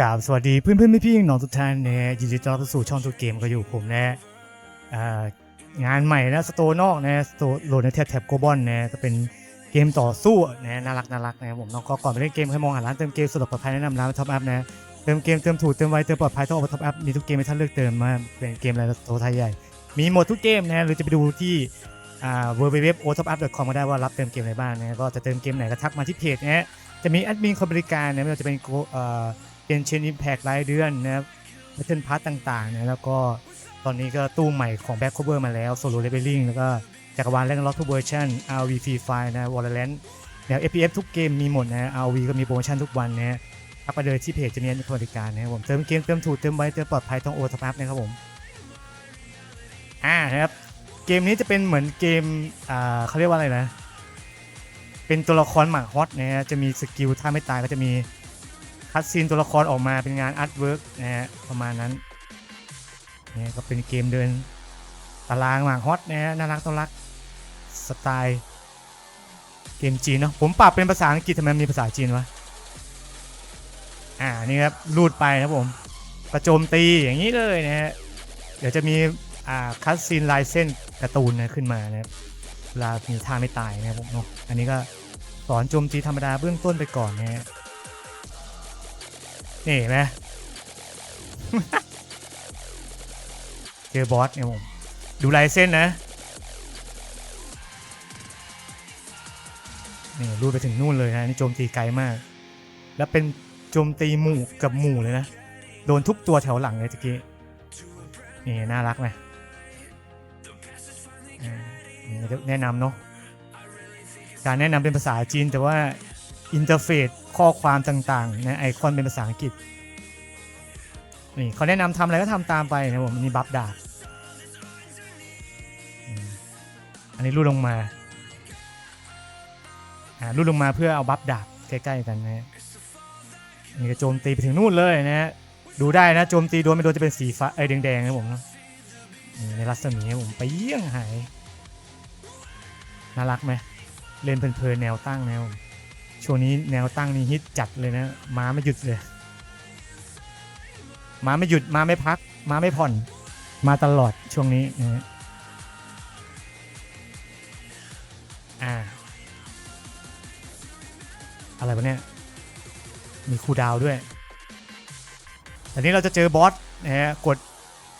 กราบสวัสดีเพื่อนเพื่อนพี่ๆน้องทุกท่านนะยินดีต้อนรับสู่ช่องตัวเกมก็อยู่ผมนะฮะงานใหม่นะสโตนอกนะสโตโหลดในแท็บแท็บโกบอลนะก็เป็นเกมต่อสู้นะน่ารักน่ารักนะผมน้องก็ก่อนไปเล่นเกมให้มองหาร้านเติมเกมสะดวกปลอดภัยแนะนำร้านท็อปอัพนะเติมเกมเติมถูกเติมไวเติมปลอดภัยต้องเอาท็อปอัพมีทุกเกมให้ท่านเลือกเติมมาเป็นเกมอะไรโตไทยใหญ่ มีหมดทุกเกมนะหรือจะไปดูที่อ่า www.otopup.com ก็ได้ว่ารับเติมเกมอะไรบ้างนะก็จะเติมเกมไหนก็ทักมาที่เพจนะฮะจะมีแอดมินคอยบริการนะไม่ว่าจะเป็น เอ่อเป็นเชนอิมแพกรายเดือนนะครับแพทเทิร์นพาร์ตต่างๆนะแล้วก็ตอนนี้ก็ตู้ใหม่ของ Back Cover มาแล้ว Solo Leveling แล้วก็จักรวาลแลกล็อกทุกเวอร์ชัน RV Free Fire นะ Valorant แนว FPS ทุกเกมมีหมดนะ RV ก็มีโปรโมชั่นทุกวันนะทักไปเลยที่เพจจะมีบริการนะครับผมเติมเกมเติมถูกเติมไวเติมปลอดภัยต้องโอทับอัพนะครับผมอ่านะครับเกมนี้จะเป็นเหมือนเกมอ่าเขาเรียกว่าอะไรนะ เป็นตัวละครหมากฮอตนะฮะจะมีสกิลถ้าไม่ตายก็จะมี คัดซีนตัวละครออกมาเป็นงานอาร์ตเวิร์กนะฮะประมาณนั้นนี่ก็เป็นเกมเดินตารางหมากฮอตนะฮะน่ารักต้อนรักสไตล์เกมจีนเนาะผมปรับเป็นภาษาอังกฤษทำไมมันมีภาษาจีนวะอ่านี่ครับรูดไปครับผมกระโจมตีอย่างนี้เลยนะฮะเดี๋ยวจะมีอ่าคัดซีนลายเส้นการ์ตูนนะขึ้นมานะครับเวลามีท่าไม่ตายนะครับผมเนาะอันนี้ก็สอนโจมตีธรรมดาเบื้องต้นไปก่อนนะฮะ นี่นไหมเจอบอสเนี่ยผมดูลายเส้นนะ นี่รูดไปถึงนู่นเลยนะนี่โจมตีไกลมาก แล้วเป็นโจมตีหมู่กับหมู่เลยนะ โดนทุกตัวแถวหลังเลยตะกี้นี่น่ารักไหมแนะนำเนาะการแนะนำเป็นภาษาจีนแต่ว่าอินเทอร์เฟซ ข้อความต่างๆนไอคอนเป็นภาษาอังกฤษนี่เขาแนะนำทำอะไรก็ทำตามไปนะผมนี่บัฟดาบอันนี้รูดลงมาอ่ารูดลงมาเพื่อเอาบัฟดาบใกล้ๆกันนะฮะนี่ก็โจมตีไปถึงนู่นเลยนะฮะดูได้นะโจมตีโดนไม่โดนจะเป็นสีฟ้าไอ้แดงๆนะผมนี่ในรัศมีนะผมไปเยี่ยงหายน่ารักไหมเล่นเพลินๆแนวตั้งแนว ช่วงนี้แนวตั้งนี่ฮิตจัดเลยนะมาไม่หยุดเลย มาไม่หยุดมาไม่พัก มาไม่ผ่อน มาตลอดช่วงนี้นะฮะอ่า อะไรวะเนี่ยมีคูดาวด้วยตอนนี้เราจะเจอบอสนะฮะกด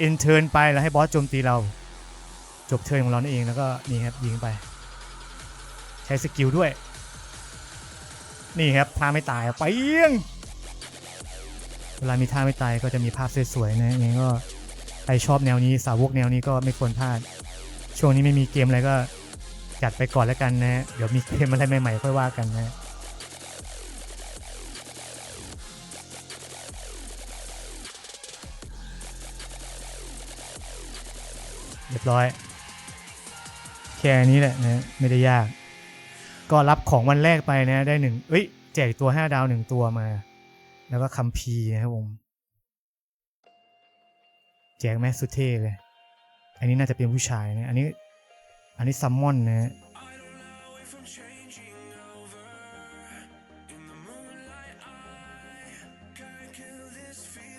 enter ไปแล้วให้บอสโจมตีเรา จบเทิร์นของเราเองแล้วก็นี่ครับยิงไป ใช้สกิลด้วย นี่ครับท่าไม่ตายไปเอียงเวลามีท่าไม่ตายก็จะมีภาพสวยๆนะยังไงก็ใครชอบแนวนี้สาวกแนวนี้ก็ไม่ควรพลาด ช่วงนี้ไม่มีเกมอะไรก็จัดไปก่อนแล้วกันนะ เดี๋ยวมีเกมอะไรใหม่ๆค่อยว่ากันนะเรียบร้อย แค่นี้แหละนะ ไม่ได้ยาก ก็รับของวันแรกไปนะ ได้หนึ่งเอ้ยแจกตัว5ดาวหนึ่งตัวมา แล้วก็คัมพีร์นะครับผม แจกแม่สุดเท่เลย อันนี้น่าจะเป็นผู้ชายนะ อันนี้ อันนี้ซัมมอนนะฮะ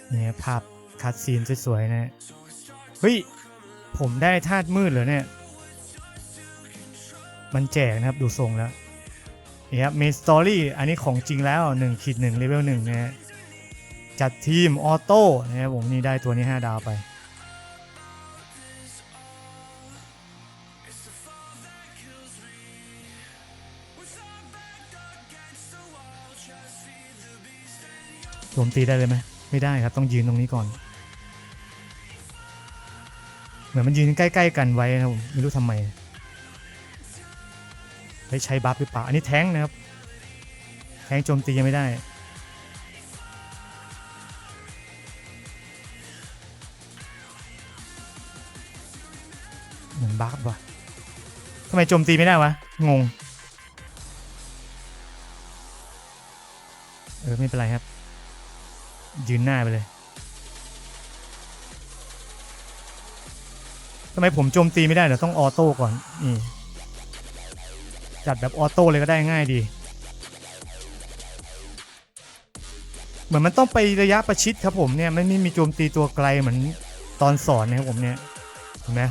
เนี่ยภาพคัดซีนสวยๆนะ เฮ้ย ผมได้ธาตุมืดเหรอเนี่ย มันแจกนะครับดูทรงแล้วนี่ครับเมนสตอรี่อันนี้ของจริงแล้ว1ขีด1เลเวล1นะฮะจัดทีมออโต้นะครับผมนี่ได้ตัวนี้ 5 ดาวไป โจมตีได้เลยไหมไม่ได้ครับต้องยืนตรงนี้ก่อน เหมือนมันยืนใกล้ ๆ กันไว้นะครับผมไม่รู้ทำไม ได้ใช้บัฟหรือเปล่า อันนี้แท้งนะครับ แท้งโจมตียังไม่ได้ เหมือนบัฟว่ะทำไมโจมตีไม่ได้วะ งง เออ ไม่เป็นไรครับ ยืนหน้าไปเลยทำไมผมโจมตีไม่ได้เดี๋ยวต้องออโต้ก่อน นี่ จัดแบบออโต้เลยก็ได้ง่ายดี เหมือนมันต้องไประยะประชิดครับผมเนี่ยมันไม่มีโจมตีตัวไกลเหมือนตอนสอนนะครับผมเนี่ยเห็นไหม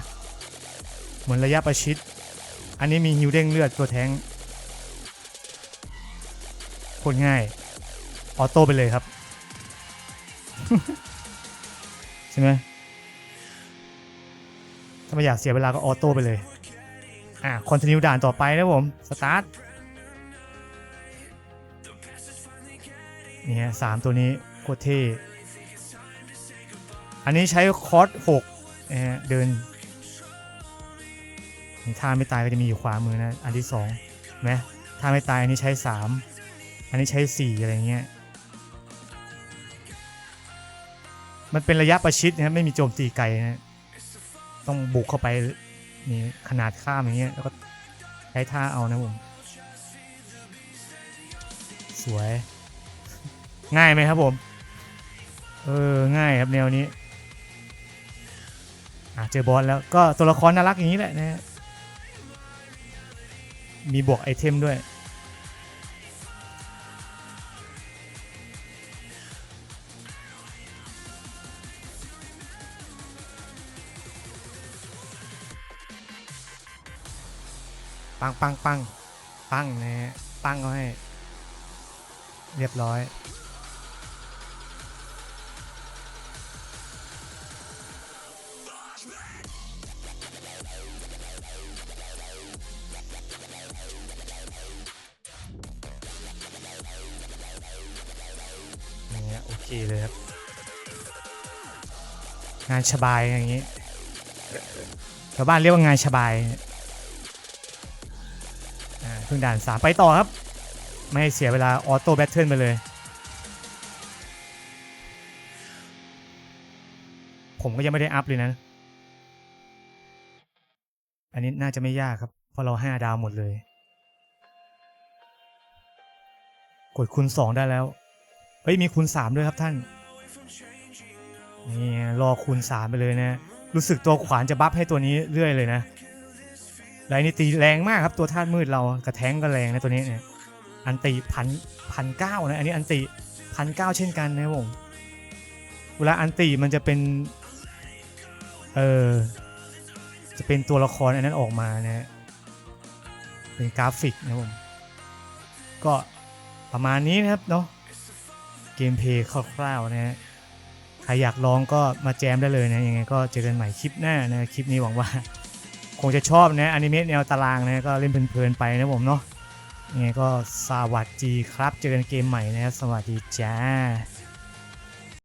เหมือนระยะประชิด อันนี้มีฮิวเด้งเลือดตัวแทงโคตรง่ายออโต้ไปเลยครับ ใช่ไหมถ้าไม่อยากเสียเวลาก็ออโต้ไปเลย อะคอนติเนียด่านต่อไปนะผมสตาร์ทนี่ฮะสามตัวนี้โคตรเท่อันนี้ใช้คอร์สหกนะฮะเดินนี่ท่าไม่ตายก็จะมีอยู่ขวามือนะ อันที่สองไหมท่าไม่ตายอันนี้ใช้สามอันนี้ใช้สี่อะไรเงี้ยมันเป็นระยะประชิดนะไม่มีโจมตีไกลนะต้องบุกเข้าไป นี่ขนาดข้ามอย่างเงี้ยแล้วก็ใช้ท่าเอานะผม สวย ง่ายไหมครับผม เออ ง่ายครับแนวนี้อะเจอบอสแล้วก็ตัวละครน่ารักอย่างนี้แหละนะฮะมีบวกไอเทมด้วย ปังปังปังปังนะฮะปังเขาให้ เรียบร้อยอย่างเงี้ยโอเคเลยครับ งานสบายอย่างงี้ชาวบ้านเรียกว่างานสบาย เพิ่งด่านสามไปต่อครับ ไม่ให้เสียเวลาออโต้แบทเทิลไปเลย ผมก็ยังไม่ได้อัพเลยนะ อันนี้น่าจะไม่ยากครับ เพราะเราห้าดาวหมดเลย กดคูณสองได้แล้ว เฮ้ย มีคูณสามด้วยครับท่าน นี่รอคูณสามไปเลยนะ รู้สึกตัวขวานจะบัฟให้ตัวนี้เรื่อยเลยนะ ไลน์นี่ตีแรงมากครับตัวธาตุมืดเรากระแทงก็แรงนะตัวนี้เนี่ยอันติพันพันเก้านะอันนี้อันติพันเก้าเช่นกันนะครับผมเวลาอันติมันจะเป็นเออจะเป็นตัวละครอันนั้นออกมานะฮะเป็นกราฟิกนะผมก็ประมาณนี้นะครับเนาะเกมเพลย์คร่าวๆนะฮะใครอยากลองก็มาแจมได้เลยนะยังไงก็เจอกันใหม่คลิปหน้านะคลิปนี้หวังว่า คงจะชอบนะอนิเมะแนวตารางนะก็เล่นเพลินๆไปนะผมเนาะยังไงก็สวัสดีครับ เจอกันเกมใหม่นะครับสวัสดีจ้า